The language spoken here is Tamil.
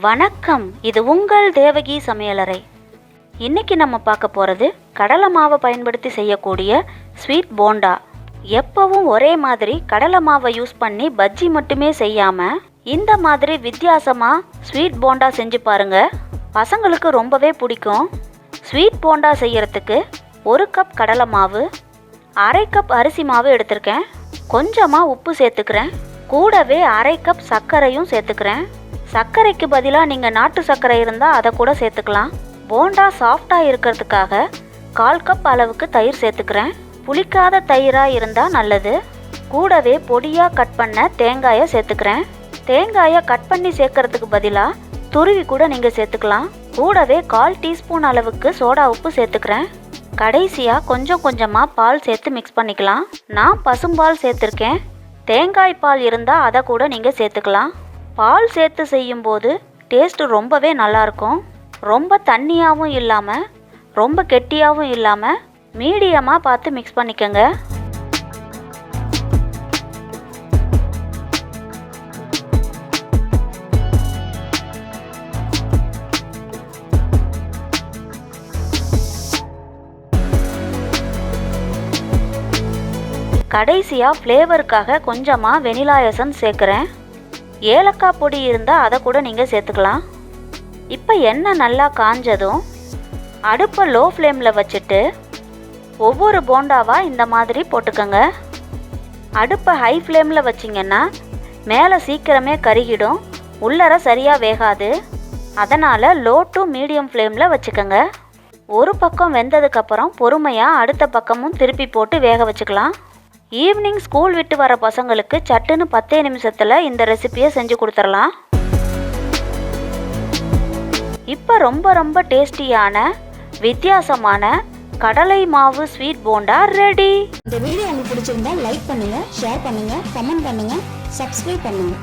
வணக்கம். இது உங்கள் தேவகி சமையலறை. இன்னைக்கு நம்ம பார்க்க போகிறது கடலை மாவை பயன்படுத்தி செய்யக்கூடிய ஸ்வீட் போண்டா. எப்பவும் ஒரே மாதிரி கடலை மாவை யூஸ் பண்ணி பஜ்ஜி மட்டுமே செய்யாமல் இந்த மாதிரி வித்தியாசமாக ஸ்வீட் போண்டா செஞ்சு பாருங்க. பசங்களுக்கு ரொம்பவே பிடிக்கும். ஸ்வீட் போண்டா செய்யறதுக்கு ஒரு கப் கடலை மாவு அரை கப் அரிசி மாவு எடுத்திருக்கேன். கொஞ்சமாக உப்பு சேர்த்துக்கிறேன். கூடவே அரை கப் சர்க்கரையும் சேர்த்துக்கிறேன். சர்க்கரைக்கு பதிலாக நீங்கள் நாட்டு சர்க்கரை இருந்தால் அதை கூட சேர்த்துக்கலாம். போண்டா சாஃப்டாக இருக்கிறதுக்காக கால் கப் அளவுக்கு தயிர் சேர்த்துக்கிறேன். புளிக்காத தயிராக இருந்தால் நல்லது. கூடவே பொடியாக கட் பண்ண தேங்காயை சேர்த்துக்கிறேன். தேங்காயை கட் பண்ணி சேர்க்கறதுக்கு பதிலாக துருவி கூட நீங்கள் சேர்த்துக்கலாம். கூடவே கால் டீஸ்பூன் அளவுக்கு சோடா உப்பு சேர்த்துக்கிறேன். கடைசியாக கொஞ்சம் கொஞ்சமாக பால் சேர்த்து மிக்ஸ் பண்ணிக்கலாம். நான் பசும்பால் சேர்த்துருக்கேன். தேங்காய் பால் இருந்தால் அதை கூட நீங்கள் சேர்த்துக்கலாம். பால் சேர்த்து செய்யும்போது டேஸ்ட்டு ரொம்பவே நல்லாயிருக்கும் ரொம்ப தண்ணியாகவும் இல்லாமல் ரொம்ப கெட்டியாகவும் இல்லாமல் மீடியமாக பார்த்து மிக்ஸ் பண்ணிக்கோங்க. கடைசியாக ஃப்ளேவருக்காக கொஞ்சமாக வெனிலா எசன்ஸ் சேர்க்குறேன். ஏலக்காய் பொடி இருந்தால் அதை கூட நீங்கள் சேர்த்துக்கலாம். இப்போ எண்ணெய் நல்லா காஞ்சதும் அடுப்பை லோ ஃப்ளேமில் வச்சுட்டு ஒவ்வொரு போண்டாவாக இந்த மாதிரி போட்டுக்கோங்க. அடுப்பை ஹை ஃப்ளேமில் வச்சிங்கன்னா மேலே சீக்கிரமே கருகிடும் உள்ளர சரியாக வேகாது. அதனால் லோ டு மீடியம் ஃப்ளேமில் வச்சுக்கோங்க. ஒரு பக்கம் வெந்ததுக்கப்புறம் பொறுமையாக அடுத்த பக்கமும் திருப்பி போட்டு வேக வச்சுக்கலாம். ஈவினிங் ஸ்கூல் விட்டு வர பசங்களுக்கு சட்டுன்னு பத்தே நிமிஷத்தில் இந்த ரெசிபியை செஞ்சு கொடுத்துடலாம். இப்போ ரொம்ப ரொம்ப டேஸ்டியான வித்தியாசமான கடலை மாவு ஸ்வீட் போண்டா ரெடி இந்த வீடியோ உங்களுக்கு பிடிச்சிருந்தா லைக் பண்ணுங்க ஷேர் பண்ணுங்க கமெண்ட் பண்ணுங்க சப்ஸ்கிரைப் பண்ணுங்க.